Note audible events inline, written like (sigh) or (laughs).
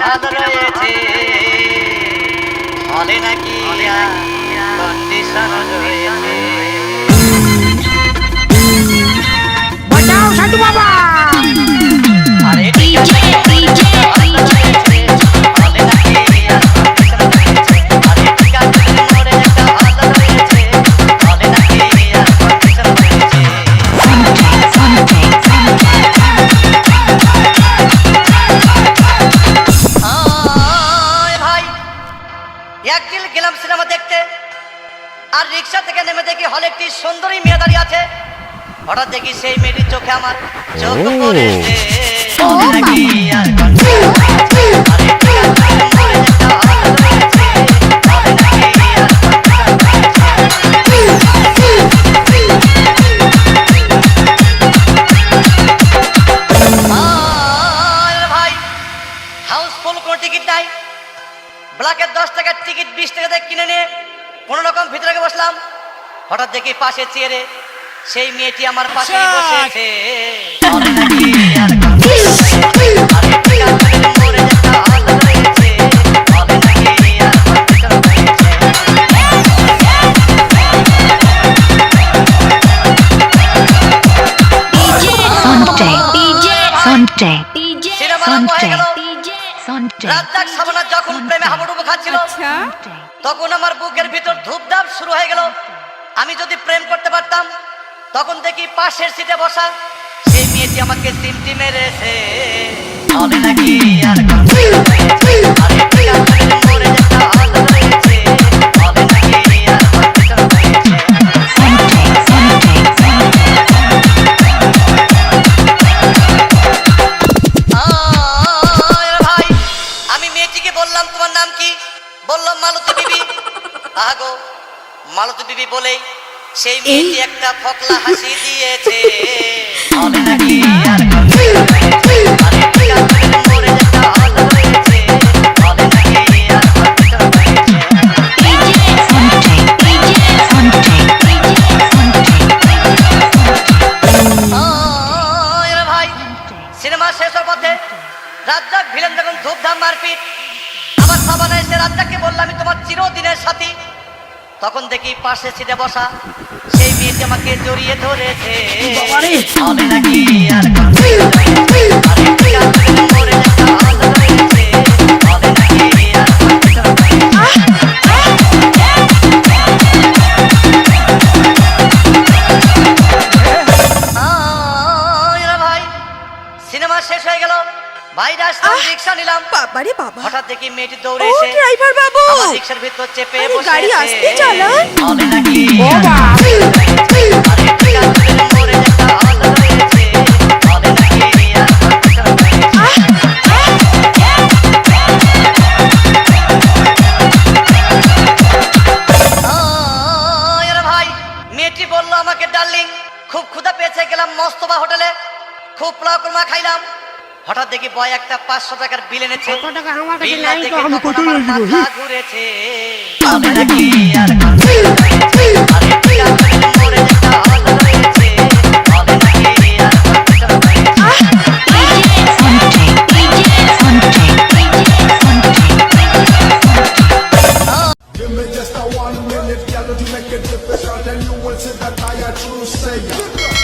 হাত রয়েছে। হলে নাকি কন্ডিশন গেলাম সিনেমা দেখতে। আর রিক্সা থেকে নেমে দেখি হলে একটি সুন্দরী মেয়ে দাঁড়িয়ে আছে। হঠাৎ দেখি সেই মেয়েটির চোখে আমার চোখ পড়েছে (laughs) ভাই হাউসফুল কোনো টিকিট নাই। ব্ল্যাকের দশ টাকার টিকিট বিশ টাকা দিয়ে কিনে নিয়ে কোনো রকম ভিতরে বসলাম। হঠাৎ দেখি পাশে চেয়ারে সেই মেয়েটি আমার পাশে বসেছে। Condition রয়েছে। Sunday, Sunday, Sunday, Razzak Shabana যখন প্রেমে হাবুডুবু খাচ্ছিল তখন আমার বুকের ভিতর ধূপধাপ শুরু হয়ে গেল। আমি যদি প্রেম করতে পারতাম তখন দেখি পাশের সিটে বসা সেই মেয়েটি আমাকে তিনটি মেরেছে। বলে নাকি আর কি? বললাম মালতী বিবি। আগো মালতী বিবি বলেই সেই মেয়েটি একটা ফকলা হাসি দিয়েছে। বলে (laughs) নাকি আর সিনেমা শেষ হওয়ার পথে রাজ্জাক ভিলেন যখন ধূপধাম মারপিট সাবানা এসে রাজ্জাককে বললাম আমি তোমার চিরদিনের সাথী। তখন দেখি পাশে সিটে বসা সেই মেয়েটি আমাকে জড়িয়ে ধরেছে। নাকি আর বাইরে আসলাম রিক্সা নিলাম। বাবারে বাবা। হঠাৎ দেখি মেয়েটি দৌড়ে ও ড্রাইভার বাবু? আমার রিক্সার ভিতর চেপে বসেছে গাড়ি আস্তে চালান। বলে নাকি বাবা। রে ডার্লিং খুব ক্ষুধা পেয়েছে গেলাম মস্তবা হোটেলে। খুব পোলাও কুরমা খাইলাম। হঠাৎ দেখি বয় একটা পাঁচশো টাকার বিল এনেছে ঘুরেছে Just a one minute, yeah, to make it difficult, and you will see that I a true sayer.